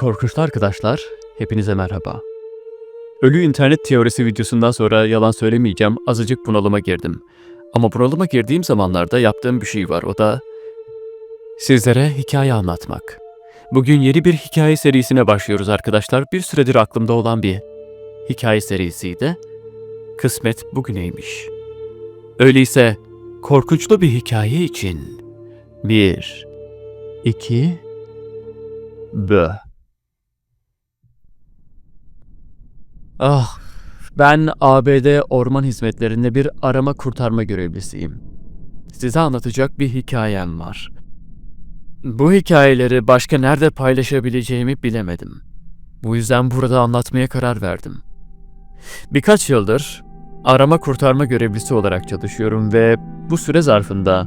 Korkunçlu arkadaşlar, hepinize merhaba. Ölü internet teorisi videosundan sonra yalan söylemeyeceğim, azıcık bunalıma girdim. Ama bunalıma girdiğim zamanlarda yaptığım bir şey var, o da sizlere hikaye anlatmak. Bugün yeni bir hikaye serisine başlıyoruz arkadaşlar. Bir süredir aklımda olan bir hikaye serisiydi. Kısmet bugüneymiş. Öyleyse korkunçlu bir hikaye için bir, iki, bö. Ah, ben ABD Orman Hizmetlerinde bir arama kurtarma görevlisiyim. Size anlatacak bir hikayem var. Bu hikayeleri başka nerede paylaşabileceğimi bilemedim. Bu yüzden burada anlatmaya karar verdim. Birkaç yıldır arama kurtarma görevlisi olarak çalışıyorum ve bu süre zarfında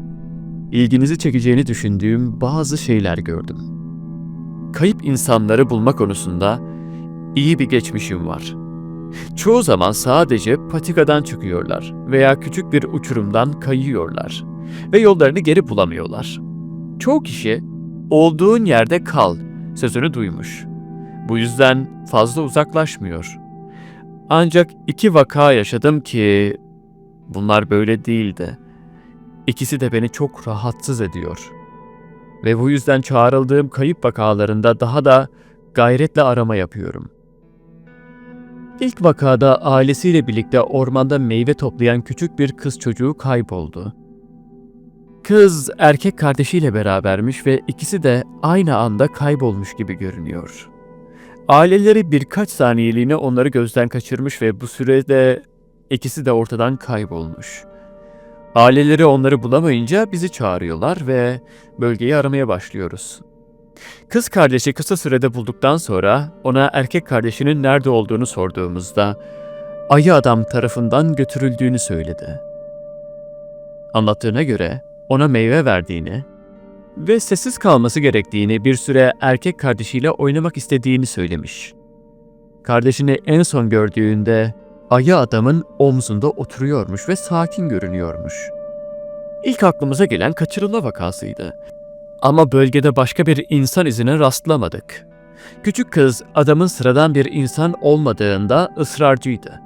ilginizi çekeceğini düşündüğüm bazı şeyler gördüm. Kayıp insanları bulma konusunda iyi bir geçmişim var. Çoğu zaman sadece patikadan çıkıyorlar veya küçük bir uçurumdan kayıyorlar ve yollarını geri bulamıyorlar. Çoğu kişi olduğun yerde kal sözünü duymuş. Bu yüzden fazla uzaklaşmıyor. Ancak iki vaka yaşadım ki bunlar böyle değildi. İkisi de beni çok rahatsız ediyor. Ve bu yüzden çağrıldığım kayıp vakalarında daha da gayretle arama yapıyorum. İlk vakada ailesiyle birlikte ormanda meyve toplayan küçük bir kız çocuğu kayboldu. Kız erkek kardeşiyle berabermiş ve ikisi de aynı anda kaybolmuş gibi görünüyor. Aileleri birkaç saniyeliğine onları gözden kaçırmış ve bu sürede ikisi de ortadan kaybolmuş. Aileleri onları bulamayınca bizi çağırıyorlar ve bölgeyi aramaya başlıyoruz. Kız kardeşi kısa sürede bulduktan sonra ona erkek kardeşinin nerede olduğunu sorduğumuzda ayı adam tarafından götürüldüğünü söyledi. Anlattığına göre ona meyve verdiğini ve sessiz kalması gerektiğini bir süre erkek kardeşiyle oynamak istediğini söylemiş. Kardeşini en son gördüğünde ayı adamın omzunda oturuyormuş ve sakin görünüyormuş. İlk aklımıza gelen kaçırılma vakasıydı. Ama bölgede başka bir insan izine rastlamadık. Küçük kız adamın sıradan bir insan olmadığında ısrarcıydı.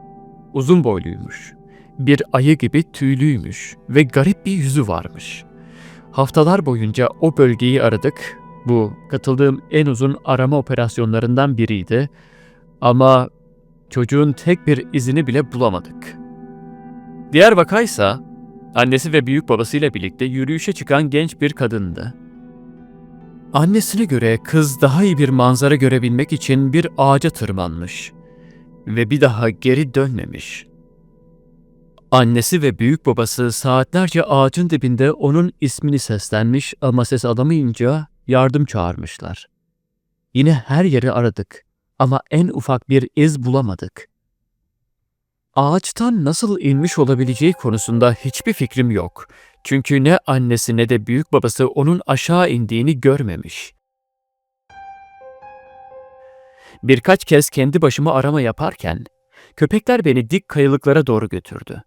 Uzun boyluymuş. Bir ayı gibi tüylüymüş ve garip bir yüzü varmış. Haftalar boyunca o bölgeyi aradık. Bu katıldığım en uzun arama operasyonlarından biriydi. Ama çocuğun tek bir izini bile bulamadık. Diğer vakaysa annesi ve büyük babasıyla birlikte yürüyüşe çıkan genç bir kadındı. Annesine göre kız daha iyi bir manzara görebilmek için bir ağaca tırmanmış ve bir daha geri dönmemiş. Annesi ve büyük babası saatlerce ağacın dibinde onun ismini seslenmiş ama ses alamayınca yardım çağırmışlar. Yine her yeri aradık ama en ufak bir iz bulamadık. Ağaçtan nasıl inmiş olabileceği konusunda hiçbir fikrim yok. Çünkü ne annesi ne de büyük babası onun aşağı indiğini görmemiş. Birkaç kez kendi başıma arama yaparken köpekler beni dik kayalıklara doğru götürdü.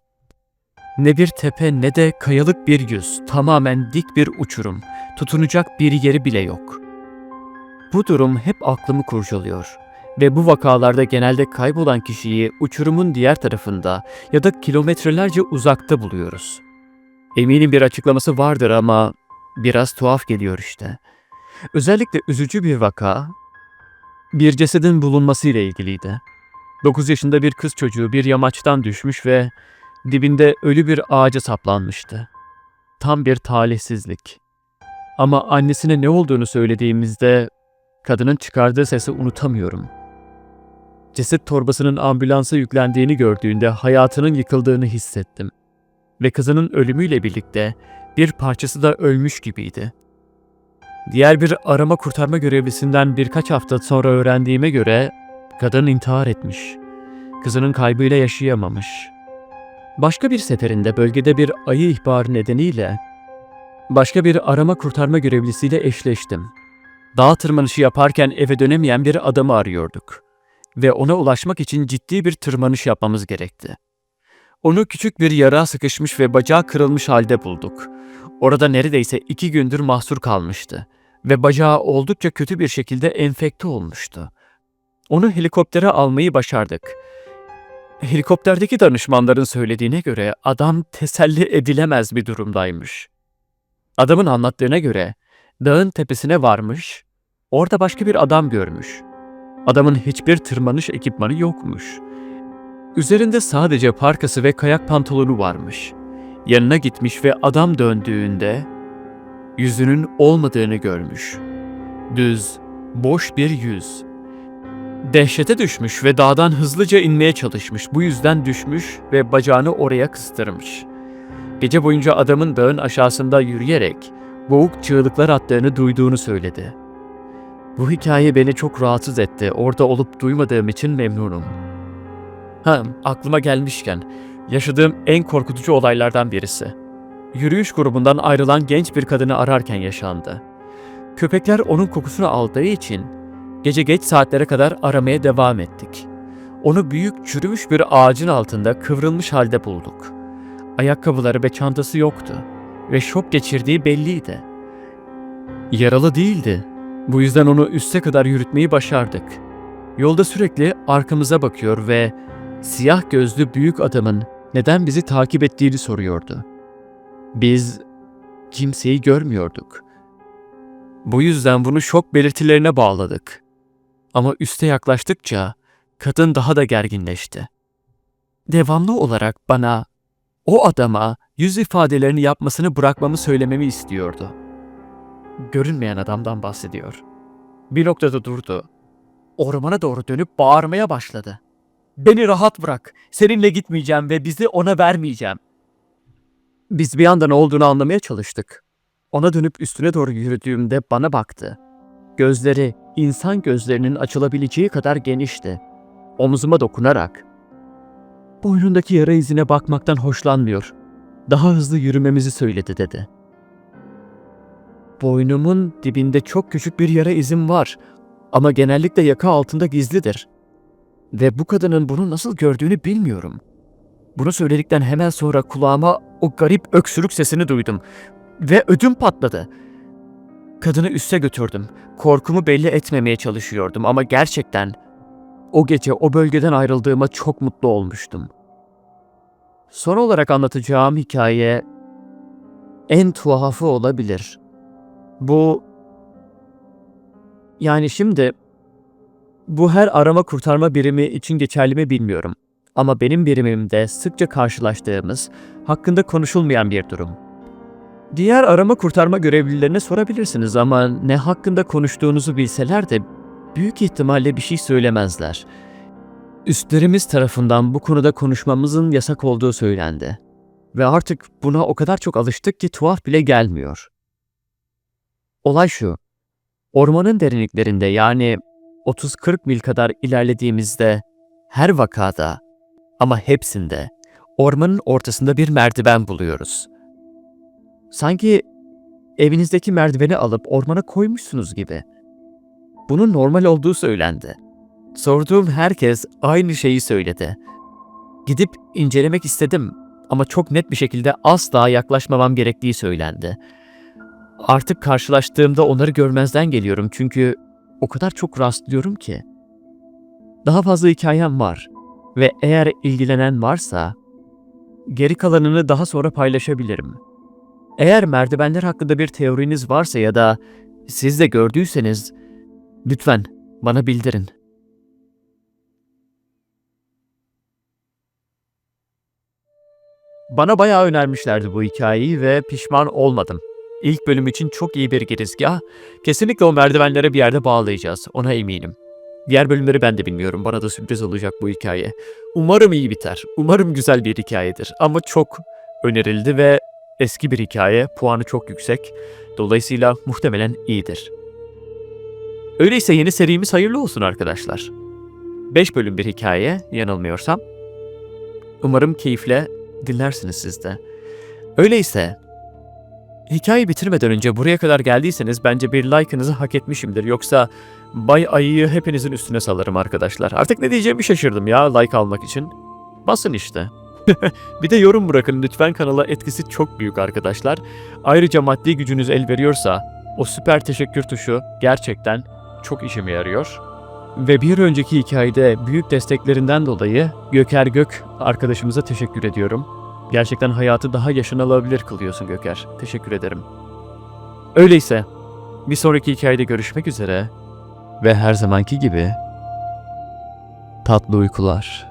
Ne bir tepe ne de kayalık bir yüz, tamamen dik bir uçurum, tutunacak bir yeri bile yok. Bu durum hep aklımı kurcalıyor ve bu vakalarda genelde kaybolan kişiyi uçurumun diğer tarafında ya da kilometrelerce uzakta buluyoruz. Eminim bir açıklaması vardır ama biraz tuhaf geliyor işte. Özellikle üzücü bir vaka bir cesedin bulunması ile ilgiliydi. 9 yaşında bir kız çocuğu bir yamaçtan düşmüş ve dibinde ölü bir ağaca saplanmıştı. Tam bir talihsizlik. Ama annesine ne olduğunu söylediğimizde kadının çıkardığı sesi unutamıyorum. Ceset torbasının ambulansa yüklendiğini gördüğünde hayatının yıkıldığını hissettim. Ve kızının ölümüyle birlikte bir parçası da ölmüş gibiydi. Diğer bir arama kurtarma görevlisinden birkaç hafta sonra öğrendiğime göre kadın intihar etmiş. Kızının kaybıyla yaşayamamış. Başka bir seferinde bölgede bir ayı ihbarı nedeniyle başka bir arama kurtarma görevlisiyle eşleştim. Dağ tırmanışı yaparken eve dönemeyen bir adamı arıyorduk ve ona ulaşmak için ciddi bir tırmanış yapmamız gerekti. Onu küçük bir yara sıkışmış ve bacağı kırılmış halde bulduk. Orada neredeyse iki gündür mahsur kalmıştı ve bacağı oldukça kötü bir şekilde enfekte olmuştu. Onu helikoptere almayı başardık. Helikopterdeki danışmanların söylediğine göre adam teselli edilemez bir durumdaymış. Adamın anlattığına göre dağın tepesine varmış, orada başka bir adam görmüş. Adamın hiçbir tırmanış ekipmanı yokmuş. Üzerinde sadece parkası ve kayak pantolonu varmış. Yanına gitmiş ve adam döndüğünde yüzünün olmadığını görmüş. Düz, boş bir yüz. Dehşete düşmüş ve dağdan hızlıca inmeye çalışmış. Bu yüzden düşmüş ve bacağını oraya kıstırmış. Gece boyunca adamın dağın aşağısında yürüyerek boğuk çığlıklar attığını duyduğunu söyledi. Bu hikaye beni çok rahatsız etti. Orada olup duymadığım için memnunum. Ha, aklıma gelmişken yaşadığım en korkutucu olaylardan birisi. Yürüyüş grubundan ayrılan genç bir kadını ararken yaşandı. Köpekler onun kokusunu aldığı için gece geç saatlere kadar aramaya devam ettik. Onu büyük çürümüş bir ağacın altında kıvrılmış halde bulduk. Ayakkabıları ve çantası yoktu ve şok geçirdiği belliydi. Yaralı değildi. Bu yüzden onu üste kadar yürütmeyi başardık. Yolda sürekli arkamıza bakıyor ve siyah gözlü büyük adamın neden bizi takip ettiğini soruyordu. Biz kimseyi görmüyorduk. Bu yüzden bunu şok belirtilerine bağladık. Ama üste yaklaştıkça kadın daha da gerginleşti. Devamlı olarak bana, o adama yüz ifadelerini yapmasını bırakmamı söylememi istiyordu. Görünmeyen adamdan bahsediyor. Bir noktada durdu. Ormana doğru dönüp bağırmaya başladı. Beni rahat bırak. Seninle gitmeyeceğim ve bizi ona vermeyeceğim. Biz bir anda ne olduğunu anlamaya çalıştık. Ona dönüp üstüne doğru yürüdüğümde bana baktı. Gözleri insan gözlerinin açılabileceği kadar genişti. Omzuma dokunarak boynundaki yara izine bakmaktan hoşlanmıyor. Daha hızlı yürümemizi söyledi dedi. Boynumun dibinde çok küçük bir yara izim var ama genellikle yaka altında gizlidir. Ve bu kadının bunu nasıl gördüğünü bilmiyorum. Bunu söyledikten hemen sonra kulağıma o garip öksürük sesini duydum ve ödüm patladı. Kadını üste götürdüm. Korkumu belli etmemeye çalışıyordum ama gerçekten o gece o bölgeden ayrıldığıma çok mutlu olmuştum. Son olarak anlatacağım hikaye en tuhafı olabilir. Bu yani şimdi bu her arama kurtarma birimi için geçerli mi bilmiyorum. Ama benim birimimde sıkça karşılaştığımız, hakkında konuşulmayan bir durum. Diğer arama kurtarma görevlilerine sorabilirsiniz ama ne hakkında konuştuğunuzu bilseler de büyük ihtimalle bir şey söylemezler. Üstlerimiz tarafından bu konuda konuşmamızın yasak olduğu söylendi. Ve artık buna o kadar çok alıştık ki tuhaf bile gelmiyor. Olay şu. Ormanın derinliklerinde yani 30-40 mil kadar ilerlediğimizde her vakada ama hepsinde ormanın ortasında bir merdiven buluyoruz. Sanki evinizdeki merdiveni alıp ormana koymuşsunuz gibi. Bunun normal olduğu söylendi. Sorduğum herkes aynı şeyi söyledi. Gidip incelemek istedim ama çok net bir şekilde asla yaklaşmamam gerektiği söylendi. Artık karşılaştığımda onları görmezden geliyorum çünkü o kadar çok rastlıyorum ki. Daha fazla hikayem var ve eğer ilgilenen varsa geri kalanını daha sonra paylaşabilirim. Eğer merdivenler hakkında bir teoriniz varsa ya da siz de gördüyseniz lütfen bana bildirin. Bana bayağı önermişlerdi bu hikayeyi ve pişman olmadım. İlk bölüm için çok iyi bir girizgah. Kesinlikle o merdivenlere bir yerde bağlayacağız. Ona eminim. Diğer bölümleri ben de bilmiyorum. Bana da sürpriz olacak bu hikaye. Umarım iyi biter. Umarım güzel bir hikayedir. Ama çok önerildi ve eski bir hikaye. Puanı çok yüksek. Dolayısıyla muhtemelen iyidir. Öyleyse yeni serimiz hayırlı olsun arkadaşlar. 5 bölüm bir hikaye yanılmıyorsam. Umarım keyifle dinlersiniz siz de. Öyleyse hikayeyi bitirmeden önce buraya kadar geldiyseniz bence bir like'ınızı hak etmişimdir. Yoksa Bay Ayı'yı hepinizin üstüne salarım arkadaşlar. Artık ne diyeceğimi şaşırdım ya like almak için. Basın işte. bir de yorum bırakın lütfen kanala etkisi çok büyük arkadaşlar. Ayrıca maddi gücünüz el veriyorsa O süper teşekkür tuşu gerçekten çok işime yarıyor. Ve bir önceki hikayede büyük desteklerinden dolayı Göker Gök arkadaşımıza teşekkür ediyorum. Gerçekten hayatı daha yaşanılabilir kılıyorsun Göker. Teşekkür ederim. Öyleyse bir sonraki hikayede görüşmek üzere ve her zamanki gibi tatlı uykular.